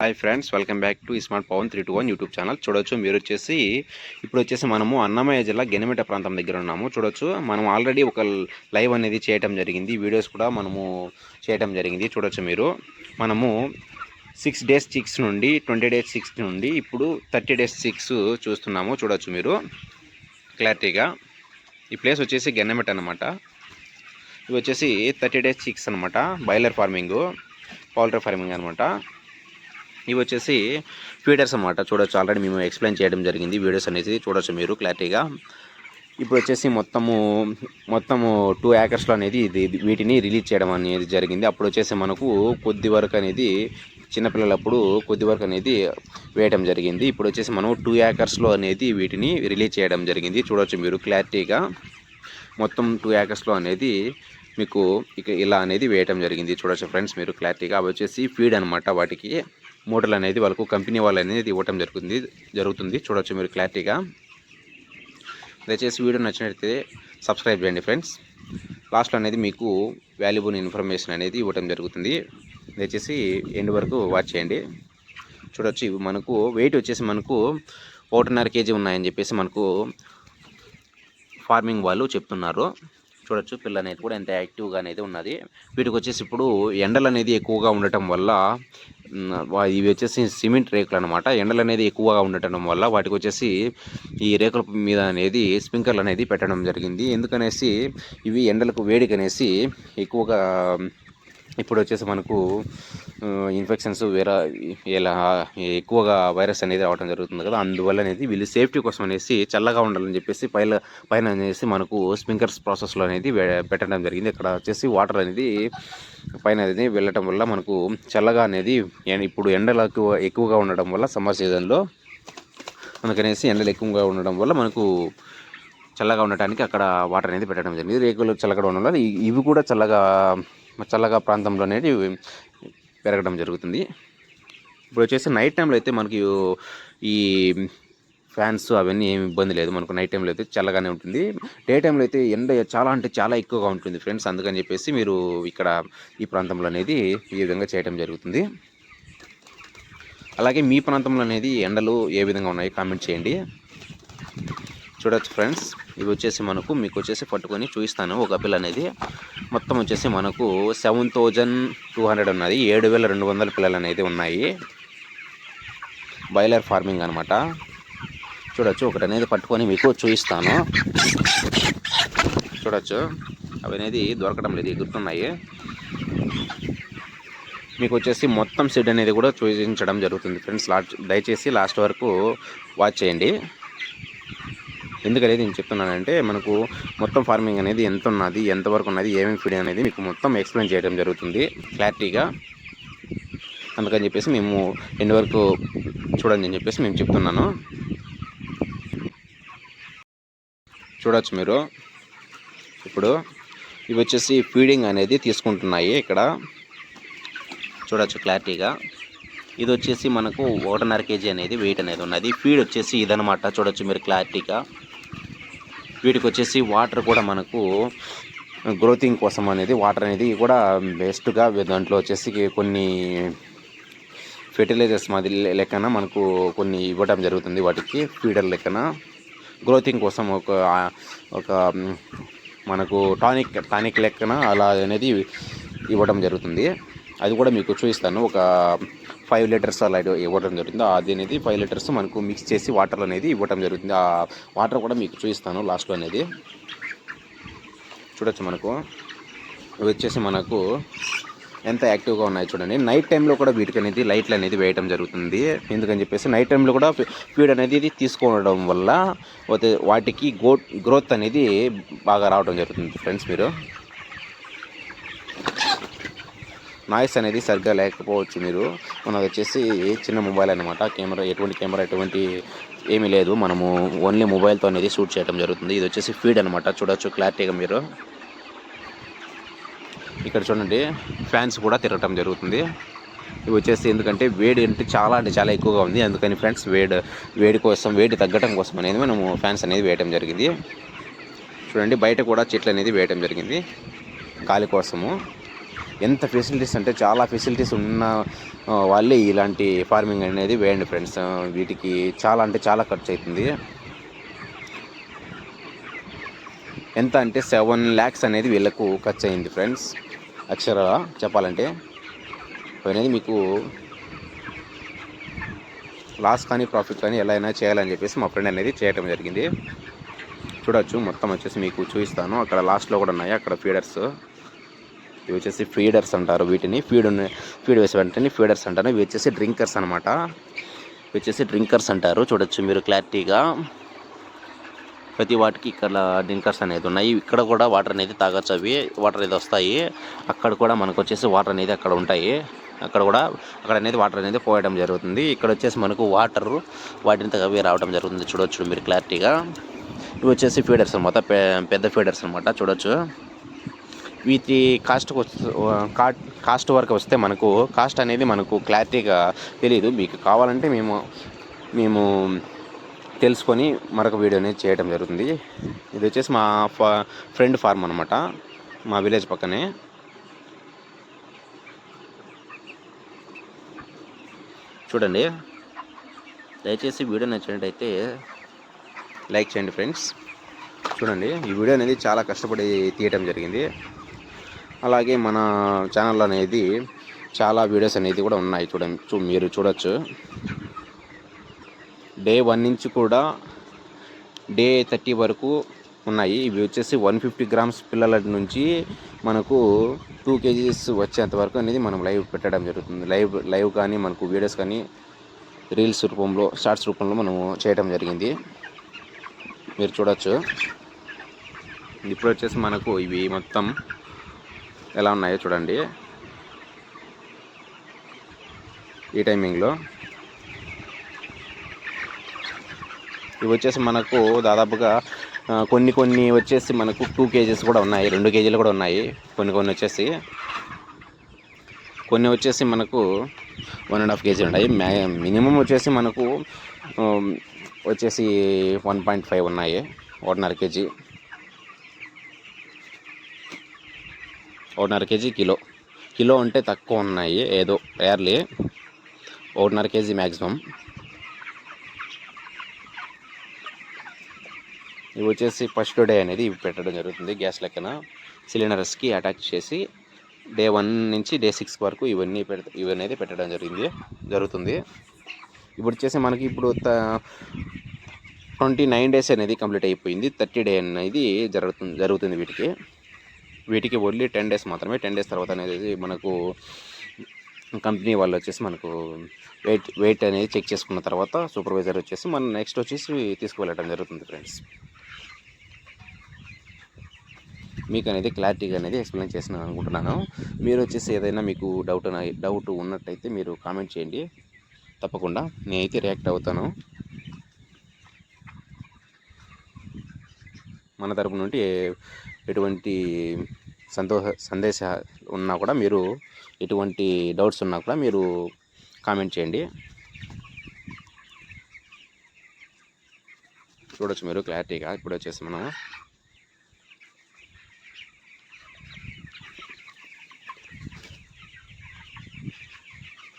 Hi friends welcome back to smart Pavan three two one YouTube channel చూడొచ్చు మీరు వచ్చేసి ఇప్పుడు వచ్చేసి మనము అన్నమయ్య జిల్లా గెనిమిట ప్రాంతం దగ్గర ఉన్నాము. చూడొచ్చు మనం ఆల్రెడీ ఒక లైవ్ అనేది చేయటం జరిగింది. వీడియోస్ కూడా మనము చేయటం జరిగింది. చూడొచ్చు మీరు. మనము సిక్స్ డేస్ సిక్స్ నుండి ట్వంటీ డేస్ సిక్స్ నుండి ఇప్పుడు థర్టీ డేస్ సిక్స్ చూస్తున్నాము. చూడొచ్చు మీరు. క్లారిటీగా ఈ ప్లేస్ వచ్చేసి గెన్నమిట అనమాట ఇవి వచ్చేసి థర్టీ డేస్ సిక్స్ అనమాట బాయిలర్ ఫార్మింగ్ పౌల్ట్రీ ఫార్మింగ్ అనమాట ఇవి వచ్చేసి ఫీడర్స్ అనమాట చూడొచ్చు. ఆల్రెడీ మేము ఎక్స్ప్లెయిన్ చేయడం జరిగింది. వీడియోస్ అనేది చూడొచ్చు మీరు క్లారిటీగా ఇప్పుడు వచ్చేసి మొత్తము మొత్తము టూ యాకర్స్లో అనేది ఇది వీటిని రిలీజ్ చేయడం అనేది జరిగింది. అప్పుడు వచ్చేసి మనకు కొద్ది వరకు అనేది చిన్నపిల్లలప్పుడు కొద్ది వరకు అనేది వేయడం జరిగింది. ఇప్పుడు వచ్చేసి మనం టూ యాకర్స్లో అనేది వీటిని రిలీజ్ చేయడం జరిగింది. చూడొచ్చు మీరు క్లారిటీగా మొత్తం టూ యాకర్స్లో అనేది మీకు ఇక ఇలా అనేది వేయటం జరిగింది. చూడొచ్చు ఫ్రెండ్స్ మీరు క్లారిటీగా అవి వచ్చేసి ఫీడ్ అనమాట వాటికి. మూటలు అనేది వాళ్ళకు కంపెనీ వాళ్ళు అనేది ఇవ్వటం జరుగుతుంది జరుగుతుంది. చూడవచ్చు మీరు క్లారిటీగా. దయచేసి వీడియో నచ్చినట్లయితే సబ్స్క్రైబ్ చేయండి ఫ్రెండ్స్. లాస్ట్లో అనేది మీకు వాల్యుబుల్ ఇన్ఫర్మేషన్ అనేది ఇవ్వటం జరుగుతుంది. దయచేసి ఎండ్ వరకు వాచ్ చేయండి. చూడొచ్చు ఇవి మనకు వెయిట్ వచ్చేసి మనకు ఒకటిన్నర కేజీ ఉన్నాయని చెప్పేసి మనకు ఫార్మింగ్ వాళ్ళు చెప్తున్నారు. చూడొచ్చు. పిల్ల అనేది కూడా ఎంత యాక్టివ్గా అనేది ఉన్నది. వీటికి వచ్చేసి ఇప్పుడు ఎండలు అనేది ఎక్కువగా ఉండటం వల్ల ఇవి వచ్చేసి సిమెంట్ రేకులు అనమాట ఎండలు అనేది ఎక్కువగా ఉండటం వల్ల వాటికి వచ్చేసి ఈ రేకుల మీద అనేది స్ప్రింక్లర్లు అనేది పెట్టడం జరిగింది. ఎందుకనేసి ఇవి ఎండలకు వేడికనేసి ఎక్కువగా ఇప్పుడు వచ్చేసి మనకు ఇన్ఫెక్షన్స్ వేరే ఇలా ఎక్కువగా వైరస్ అనేది రావడం జరుగుతుంది కదా అందువల్ల అనేది వీళ్ళు సేఫ్టీ కోసం అనేసి చల్లగా ఉండాలని చెప్పేసి పైన పైన అనేసి మనకు స్ప్రింకర్స్ ప్రాసెస్లో అనేది పెట్టడం జరిగింది. ఇక్కడ వచ్చేసి వాటర్ అనేది పైన అనేది వెళ్ళటం వల్ల మనకు చల్లగా అనేది ఇప్పుడు ఎండలు ఎక్కువ ఎక్కువగా ఉండడం వల్ల సమ్మర్ సీజన్లో మనకనేసి ఎండలు ఎక్కువగా ఉండడం వల్ల మనకు చల్లగా ఉండటానికి అక్కడ వాటర్ అనేది పెట్టడం జరిగింది. రేకులు చల్లగా ఉండడం వల్ల ఇవి కూడా చల్లగా చల్లగా ప్రాంతంలో అనేది పెరగడం జరుగుతుంది. ఇప్పుడు వచ్చేసి నైట్ టైంలో అయితే మనకి ఈ ఫ్యాన్స్ అవన్నీ ఏమి ఇబ్బంది లేదు. మనకు నైట్ టైంలో అయితే చల్లగానే ఉంటుంది. డే టైంలో అయితే ఎండ చాలా అంటే చాలా ఎక్కువగా ఉంటుంది ఫ్రెండ్స్ అందుకని చెప్పేసి మీరు ఇక్కడ ఈ ప్రాంతంలో అనేది ఈ విధంగా చేయడం జరుగుతుంది. అలాగే మీ ప్రాంతంలో అనేది ఎండలు ఏ విధంగా ఉన్నాయి? కామెంట్ చేయండి. చూడొచ్చు ఫ్రెండ్స్ ఇవి వచ్చేసి మనకు మీకు వచ్చేసి పట్టుకొని చూపిస్తాను ఒక పిల్ల అనేది మొత్తం వచ్చేసి మనకు సెవెన్ థౌజండ్ టూ హండ్రెడ్ ఉన్నది. ఏడు వేల రెండు వందల పిల్లలు అనేది ఉన్నాయి. బాయిలర్ ఫార్మింగ్ అనమాట చూడొచ్చు ఒకటి అనేది పట్టుకొని మీకు చూపిస్తాను చూడొచ్చు అవి అనేది దొరకడం లేదు ఎగురుతున్నాయి మీకు వచ్చేసి మొత్తం సెడ్ అనేది కూడా చూపించడం జరుగుతుంది ఫ్రెండ్స్. లాస్ట్ దయచేసి లాస్ట్ వరకు వాచ్ చేయండి. ఎందుకనేది నేను చెప్తున్నానంటే మనకు మొత్తం ఫార్మింగ్ అనేది ఎంత ఉన్నది ఎంతవరకు ఉన్నది ఏమేమి ఫీడ్ అనేది మీకు మొత్తం ఎక్స్ప్లెయిన్ చేయడం జరుగుతుంది. క్లారిటీగా అందుకని చెప్పేసి మేము ఎన్ని వరకు చూడండి అని చెప్పేసి మేము చెప్తున్నాను. చూడవచ్చు మీరు. ఇప్పుడు ఇవి వచ్చేసి ఫీడింగ్ అనేది తీసుకుంటున్నాయి ఇక్కడ. చూడవచ్చు క్లారిటీగా ఇది వచ్చేసి మనకు ఒకటిన్నర కేజీ అనేది వెయిట్ అనేది ఉన్నది. ఫీడ్ వచ్చేసి ఇదనమాట చూడొచ్చు మీరు క్లారిటీగా వీటికి వచ్చేసి వాటర్ కూడా మనకు గ్రోతింగ్ కోసం అనేది వాటర్ అనేది కూడా బెస్ట్గా దాంట్లో వచ్చేసి కొన్ని ఫెర్టిలైజర్స్ మాది లెక్కన మనకు కొన్ని ఇవ్వడం జరుగుతుంది. వాటికి ఫీడర్ లెక్కన గ్రోతింగ్ కోసం ఒక ఒక మనకు టానిక్ టానిక్ లెక్కన అలా అనేది ఇవ్వడం జరుగుతుంది. అది కూడా మీకు చూపిస్తాను. ఒక ఫైవ్ లీటర్స్ అలా ఇవ్వడం జరుగుతుంది అది అనేది ఫైవ్ లీటర్స్ మనకు మిక్స్ చేసి వాటర్ అనేది ఇవ్వడం జరుగుతుంది ఆ వాటర్ కూడా మీకు చూపిస్తాను లాస్ట్లో అనేది. చూడొచ్చు మనకు. ఇవి వచ్చేసి మనకు ఎంత యాక్టివ్గా ఉన్నాయి చూడండి. నైట్ టైంలో కూడా వీటికి అనేది లైట్లు అనేది వేయడం జరుగుతుంది. ఎందుకని చెప్పేసి నైట్ టైంలో కూడా ఫీడ్ అనేది ఇది తీసుకోవడం వల్ల వాటికి గో గ్రోత్ అనేది బాగా రావడం జరుగుతుంది. ఫ్రెండ్స్ మీరు నాయిస్ అనేది సరిగ్గా లేకపోవచ్చు మీరు. మనది వచ్చేసి చిన్న మొబైల్ అనమాట కెమెరా ఎటువంటి కెమెరా ఎటువంటి ఏమీ లేదు. మనము ఓన్లీ మొబైల్తో అనేది షూట్ చేయడం జరుగుతుంది. ఇది వచ్చేసి ఫీడ్ అనమాట చూడొచ్చు క్లారిటీగా మీరు. ఇక్కడ చూడండి ఫ్యాన్స్ కూడా తిరగటం జరుగుతుంది. ఇవి వచ్చేసి ఎందుకంటే వేడి అంటే చాలా అంటే చాలా ఎక్కువగా ఉంది. అందుకని ఫ్రెండ్స్ వేడి వేడి కోసం వేడి తగ్గటం కోసం అనేది మనము ఫ్యాన్స్ అనేది వేయటం జరిగింది. చూడండి బయట కూడా చెట్లు అనేది వేయటం జరిగింది. గాలి కోసము. ఎంత ఫెసిలిటీస్ అంటే చాలా ఫెసిలిటీస్ ఉన్న వాళ్ళే ఇలాంటి ఫార్మింగ్ అనేది వేయండి ఫ్రెండ్స్ వీటికి చాలా అంటే చాలా ఖర్చు అవుతుంది ఎంత అంటే సెవెన్ ల్యాక్స్ అనేది వీళ్ళకు ఖర్చు అయింది ఫ్రెండ్స్ అక్షర చెప్పాలంటే అనేది మీకు లాస్ కానీ ప్రాఫిట్ కానీ ఎలా అయినా చేయాలని చెప్పేసి మా ఫ్రెండ్ అనేది చేయటం జరిగింది. చూడొచ్చు మొత్తం వచ్చేసి మీకు చూపిస్తాను. అక్కడ లాస్ట్లో కూడా ఉన్నాయి అక్కడ ఫీడర్స్ ఇవి వచ్చేసి ఫీడర్స్ అంటారు. వీటిని ఫీడ్ ఫీడ్ వేసే వెంటనే ఫీడర్స్ అంటారు. ఇవి వచ్చేసి డ్రింకర్స్ అనమాట ఇవి వచ్చేసి డ్రింకర్స్ అంటారు. చూడొచ్చు మీరు క్లారిటీగా. ప్రతి వాటికి ఇక్కడ డ్రింకర్స్ అనేది ఉన్నాయి. ఇక్కడ కూడా వాటర్ అనేది తాగొచ్చు అవి. వాటర్ అనేది వస్తాయి. అక్కడ కూడా మనకు వచ్చేసి వాటర్ అనేది అక్కడ ఉంటాయి. అక్కడ కూడా అక్కడ అనేది వాటర్ అనేది పోయడం జరుగుతుంది. ఇక్కడ వచ్చేసి మనకు వాటర్ వాటిని తగ్గవి రావడం జరుగుతుంది. చూడొచ్చు మీరు క్లారిటీగా. ఇవి వచ్చేసి ఫీడర్స్ అనమాట పెద్ద ఫీడర్స్ అనమాట చూడొచ్చు. వీటి కాస్ట్ కాస్ట్ వరకు వస్తే మనకు కాస్ట్ అనేది మనకు క్లారిటీగా తెలియదు మీకు కావాలంటే మేము మేము తెలుసుకొని మరొక వీడియో అనేది చేయడం జరుగుతుంది. ఇది వచ్చేసి మా ఫ్రెండ్ ఫార్మ్ అనమాట మా విలేజ్ పక్కనే. చూడండి. దయచేసి వీడియో నచ్చినట్టయితే లైక్ చేయండి ఫ్రెండ్స్. చూడండి ఈ వీడియో అనేది చాలా కష్టపడి తీయటం జరిగింది. అలాగే మన ఛానల్ అనేది చాలా వీడియోస్ అనేది కూడా ఉన్నాయి చూడండి. చూ మీరు చూడొచ్చు. డే వన్ నుంచి కూడా డే థర్టీ వరకు ఉన్నాయి. ఇవి వచ్చేసి వన్ ఫిఫ్టీ గ్రామ్స్ పిల్లల నుంచి మనకు టూ కేజీస్ వచ్చేంత వరకు అనేది మనం లైవ్ పెట్టడం జరుగుతుంది. లైవ్ లైవ్ కానీ మనకు వీడియోస్ కానీ రీల్స్ రూపంలో షార్ట్స్ రూపంలో మనము చేయడం జరిగింది. మీరు చూడొచ్చు. ఇప్పుడు వచ్చేసి మనకు ఇవి మొత్తం ఎలా ఉన్నాయో చూడండి. ఈ టైమింగ్లో. ఇవి వచ్చేసి మనకు దాదాపుగా కొన్ని కొన్ని వచ్చేసి మనకు టూ కేజీస్ కూడా ఉన్నాయి రెండు కేజీలు కూడా ఉన్నాయి కొన్ని కొన్ని వచ్చేసి. కొన్ని వచ్చేసి మనకు వన్ అండ్ హాఫ్ కేజీ ఉన్నాయి. మినిమం వచ్చేసి మనకు వచ్చేసి వన్ పాయింట్ ఫైవ్ ఉన్నాయి ఒకటిన్నర కేజీ. ఒకటిన్నర కేజీ కిలో. కిలో అంటే తక్కువ ఉన్నాయి ఏదో ఎర్లీ ఒకటిన్నర కేజీ మ్యాక్సిమం ఇవి వచ్చేసి ఫస్ట్ డే అనేది ఇవి పెట్టడం జరుగుతుంది గ్యాస్ లెక్కన. సిలిండర్స్కి అటాచ్ చేసి డే వన్ నుంచి డే సిక్స్ వరకు ఇవన్నీ పెడ ఇవి అనేది పెట్టడం జరిగింది జరుగుతుంది. ఇప్పుడు వచ్చేసి మనకి ఇప్పుడు ట్వంటీ నైన్ డేస్ అనేది కంప్లీట్ అయిపోయింది. థర్టీ డే అనేది జరుగుతుంది జరుగుతుంది వీటికి. వీటికి ఓన్లీ టెన్ డేస్ మాత్రమే. టెన్ డేస్ తర్వాత అనేది మనకు కంపెనీ వాళ్ళు వచ్చేసి మనకు వెయిట్ వెయిట్ అనేది చెక్ చేసుకున్న తర్వాత సూపర్వైజర్ వచ్చేసి మనం నెక్స్ట్ వచ్చేసి తీసుకువెళ్ళడం జరుగుతుంది ఫ్రెండ్స్. మీకు అనేది క్లారిటీగా అనేది ఎక్స్ప్లెయిన్ చేసిన అనుకుంటున్నాను. మీరు వచ్చేసి ఏదైనా మీకు డౌట్ డౌట్ ఉన్నట్టయితే మీరు కామెంట్ చేయండి. తప్పకుండా నేనైతే రియాక్ట్ అవుతాను. మన తరపు నుండి ఎటువంటి సంతోష సందేశాలు ఉన్నా కూడా మీరు ఎటువంటి డౌట్స్ ఉన్నా కూడా మీరు కామెంట్ చేయండి. చూడొచ్చు మీరు క్లారిటీగా ఇప్పుడు వచ్చేసి మనం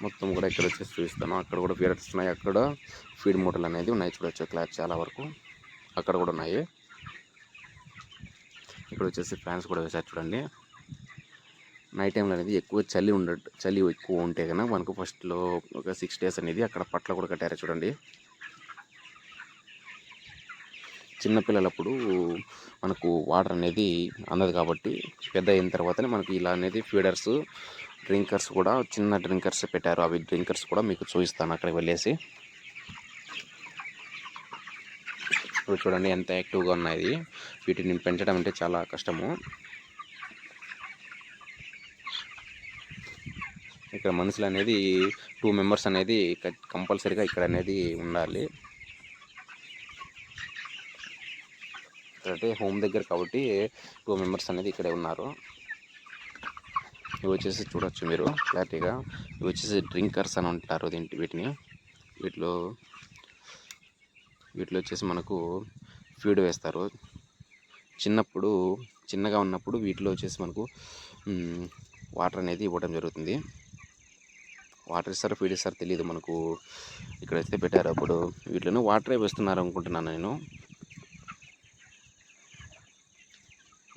మొత్తం కూడా ఇక్కడ వచ్చేసి చూపిస్తాను. అక్కడ కూడా ఫీడర్స్ ఉన్నాయి అక్కడ ఫీడ్ మూటలు అనేది ఉన్నాయి. చూడొచ్చు క్లాస్ చాలా వరకు అక్కడ కూడా ఉన్నాయి. ఇక్కడ వచ్చేసి ఫ్యాన్స్ కూడా వేసారు చూడండి. నైట్ టైంలో అనేది ఎక్కువ చలి ఉండ చలి ఎక్కువ ఉంటే కనుక మనకు ఫస్ట్లో ఒక సిక్స్ డేస్ అనేది అక్కడ పట్ల కూడా కట్టారు చూడండి. చిన్నపిల్లలప్పుడు మనకు వాటర్ అనేది అందదు కాబట్టి పెద్ద అయిన తర్వాతనే మనకు ఇలా అనేది ఫీడర్స్ డ్రింకర్స్ కూడా చిన్న డ్రింకర్స్ పెట్టారు. అవి డ్రింకర్స్ కూడా మీకు చూపిస్తాను అక్కడికి వెళ్ళేసి. ఇప్పుడు చూడండి ఎంత యాక్టివ్గా ఉన్నాయి. వీటిని పెంచడం అంటే చాలా కష్టము. ఇక్కడ మనుషులు అనేది టూ మెంబర్స్ అనేది కంపల్సరీగా ఇక్కడ అనేది ఉండాలి. అంటే హోమ్ దగ్గర కాబట్టి టూ మెంబర్స్ అనేది ఇక్కడే ఉన్నారు. ఇవి వచ్చేసి చూడొచ్చు మీరు క్లారిటీగా. ఇవి వచ్చేసి డ్రింకర్స్ అని అంటారు దీంట్ వీటిని. వీటిలో వీటిలో వచ్చేసి మనకు ఫీడ్ వేస్తారు. చిన్నప్పుడు చిన్నగా ఉన్నప్పుడు వీటిలో వచ్చేసి మనకు వాటర్ అనేది ఇవ్వడం జరుగుతుంది. వాటర్ ఇస్తారు ఫీడ్ ఇస్తారు తెలియదు మనకు. ఇక్కడైతే పెట్టారు అప్పుడు వీటిలో వాటరే వేస్తున్నారు అనుకుంటున్నాను నేను.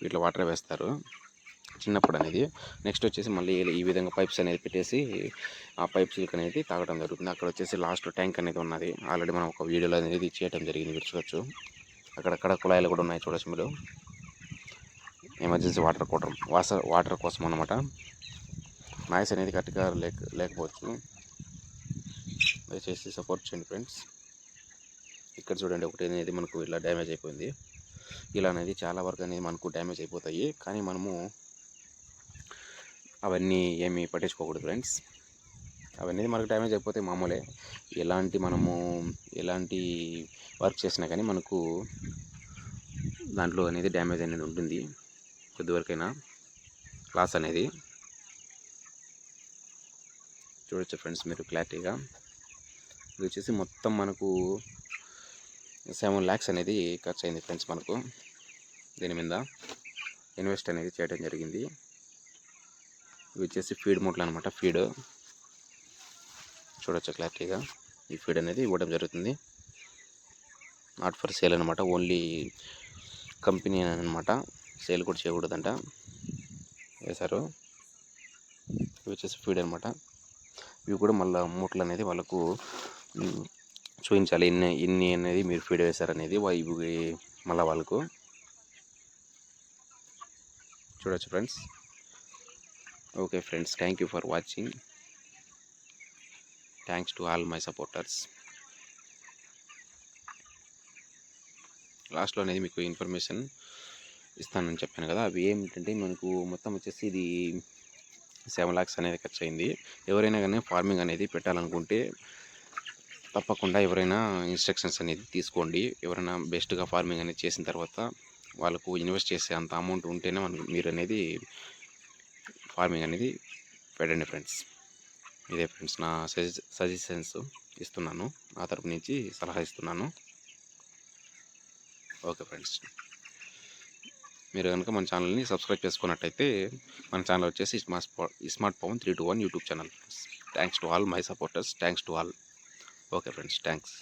వీటిలో వాటరే వేస్తారు. చిన్నప్పుడు అనేది నెక్స్ట్ వచ్చేసి మళ్ళీ ఈ విధంగా పైప్స్ అనేది పెట్టేసి ఆ పైప్ సిల్క్ అనేది తాగడం జరుగుతుంది. అక్కడ వచ్చేసి లాస్ట్ ట్యాంక్ అనేది ఉన్నది. ఆల్రెడీ మనం ఒక వీడియోలో అనేది చేయడం జరిగింది మీరు చూడొచ్చు. అక్కడక్కడ కుళాయిలు కూడా ఉన్నాయి చూడొచ్చు మీరు. ఎమర్జెన్సీ వాటర్ కోవడం వాస వాటర్ కోసం అనమాట నాయిస్ అనేది కరెక్ట్గా లేక లేకపోవచ్చు. దయచేసి సపోర్ట్ చేయండి ఫ్రెండ్స్. ఇక్కడ చూడండి ఒకటి అనేది మనకు ఇలా డ్యామేజ్ అయిపోయింది. ఇలా అనేది చాలా వరకు అనేది మనకు డ్యామేజ్ అయిపోతాయి. కానీ మనము అవన్నీ ఏమీ పట్టించుకోకూడదు ఫ్రెండ్స్ అవన్నీ మనకు డ్యామేజ్ అయిపోతే మామూలే. ఎలాంటి మనము ఎలాంటి వర్క్ చేసినా కానీ మనకు దాంట్లో అనేది డ్యామేజ్ అనేది ఉంటుంది. కొద్దివరకైనా లాస్ అనేది. చూడొచ్చు ఫ్రెండ్స్ మీరు క్లారిటీగా ఇది వచ్చేసి మొత్తం మనకు సెవెన్ ల్యాక్స్ అనేది ఖర్చు అయింది ఫ్రెండ్స్ మనకు. దీని మీద ఇన్వెస్ట్ అనేది చేయడం జరిగింది. ఇవి వచ్చేసి ఫీడ్ మూటలు అనమాట ఫీడ్. చూడొచ్చు క్లారిటీగా. ఈ ఫీడ్ అనేది ఇవ్వడం జరుగుతుంది. నాట్ ఫర్ సేల్ అనమాట ఓన్లీ కంపెనీ అనమాట సేల్ కూడా చేయకూడదంట. వేశారు ఇవి వచ్చేసి ఫీడ్ అనమాట ఇవి కూడా మళ్ళీ మూటలు అనేది వాళ్ళకు చూపించాలి. ఇన్ని ఇన్ని అనేది మీరు ఫీడ్ వేశారనేది ఇవి మళ్ళీ వాళ్ళకు. చూడొచ్చు friends okay friends thank you for watching thanks to all my supporters లాస్ట్లో అనేది మీకు ఇన్ఫర్మేషన్ ఇస్తానని చెప్పాను కదా. అవి ఏమిటంటే మనకు మొత్తం వచ్చేసి ఇది సెవెన్ ల్యాక్స్ అనేది ఖర్చు అయింది. ఎవరైనా కానీ ఫార్మింగ్ అనేది పెట్టాలనుకుంటే తప్పకుండా ఎవరైనా ఇన్స్ట్రక్షన్స్ అనేది తీసుకోండి. ఎవరైనా బెస్ట్గా ఫార్మింగ్ అనేది చేసిన తర్వాత వాళ్ళకు ఇన్వెస్ట్ చేసే అంత అమౌంట్ ఉంటేనే మనకు మీరు అనేది ఫార్మింగ్ అనేది పెట్టండి ఫ్రెండ్స్ ఇదే ఫ్రెండ్స్ నా సజెషన్స్ ఇస్తున్నాను. నా తరపు నుంచి సలహా ఇస్తున్నాను. ఓకే ఫ్రెండ్స్ మీరు కనుక మన ఛానల్ని సబ్స్క్రైబ్ చేసుకున్నట్టయితే మన ఛానల్ వచ్చేసి smart smart Pavan three two one YouTube channel thanks to all my supporters thanks to all okay friends thanks